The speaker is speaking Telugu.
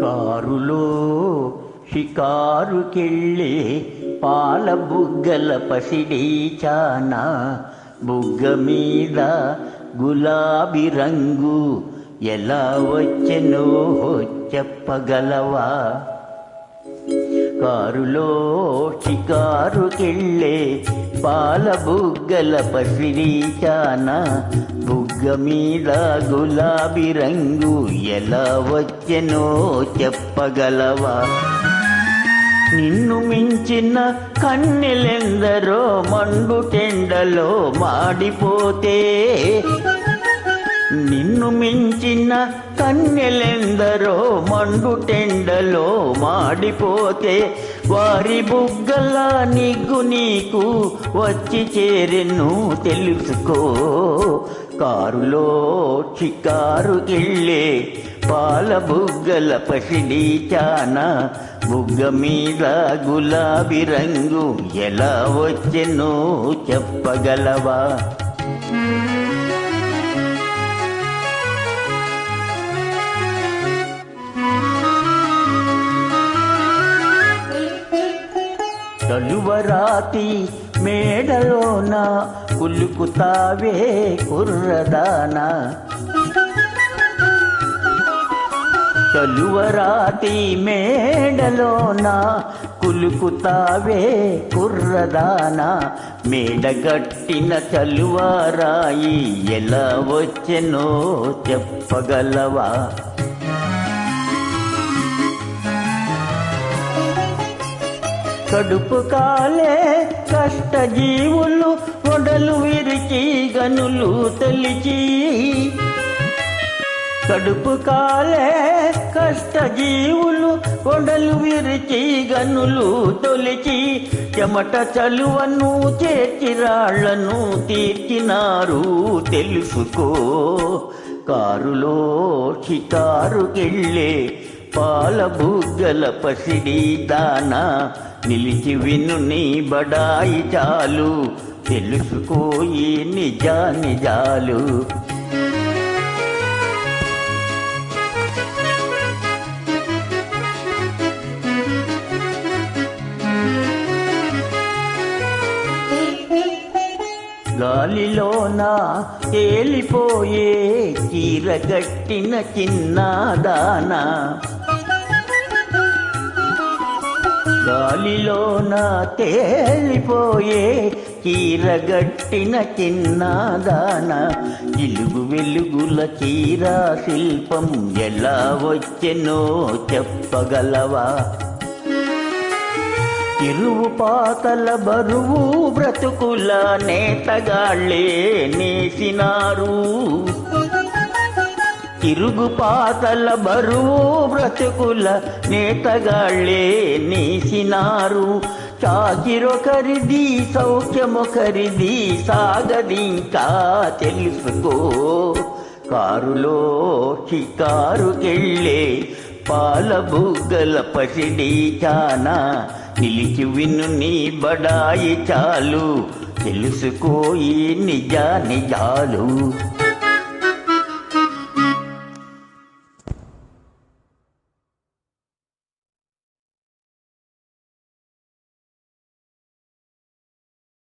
కారులో షికారుకెళ్ళే పాల బుగ్గల పసిడి చానా బుగ్గ మీద గులాబీ రంగు ఎలా వచ్చెనో చెప్పగలవా? కారులో షికారుకెళ్ళే పాల బుగ్గల పసిడి చానా బుగ్గ మీద గులాబీ రంగు ఎలా వచ్చెనో చెప్పగలవా? నిన్ను మించిన కన్నెలెందరో మండు టెండలో మాడిపోతే నిన్ను మించిన కన్నెలెందరో మండు టెండలో మాడిపోతే వారి బుగ్గల నిగ్గు నీకు వచ్చి చేరెను తెలుసుకో. కారులో షికారుకెళ్ళే పాల బుగ్గల పసిడి చానా బుగ్గ మీద గులాబీ రంగు ఎలా వచ్చెనో చెప్పగలవా? తలువరాతి మేడలోన కులుకుతావే కుర్రదానా. తలువరాతి మేడలోన కులుకుతావే కుర్రదానా. మేడగట్టిన చలువారాయి ఎలా వచ్చెనో చెప్పగలవా? కడుపు కాలే కష్టజీవులు ఒడలు విరిచి గనులు తెలిచి. కడుపు కాలే కష్టజీవులు కొండలు విరిచి గనులు తొలిచి. చెమట చలువను చేర్చిరాళ్ళను తీర్చినారు తెలుసుకో. కారులో షికారుకెళ్ళే పాల బుగ్గల పసిడి దానా నిలిచి విను నీ బడాయి చాలు తెలుసుకోయి నిజా నిజాలు గాలిలోన తేలిపోయే చీరగట్టిన చిన్నదానా గాలిలోన తేలిపోయే చీరగట్టిన చిన్నదాన ఇలుగు వెలుగుల కీరా శిల్పం ఎలా వచ్చెనో చెప్పగలవా? ఇరువు పాతల బరువు బ్రతుకుల నేతగాళ్ళే నేసినారు. తిరుగు పాతల బరువు బ్రతుకుల నేతగాళ్ళే నేసినారు. చాకిరొకరిది సౌఖ్యమొకరిది సాగదింకా తెలుసుకో. కారులో షికారుకెళ్ళే పాలబుగ్గల పసిడి చానా నిలిచి విను నీ బడాయి చాలు. తెలుసుకోయి నిజా నిజాలు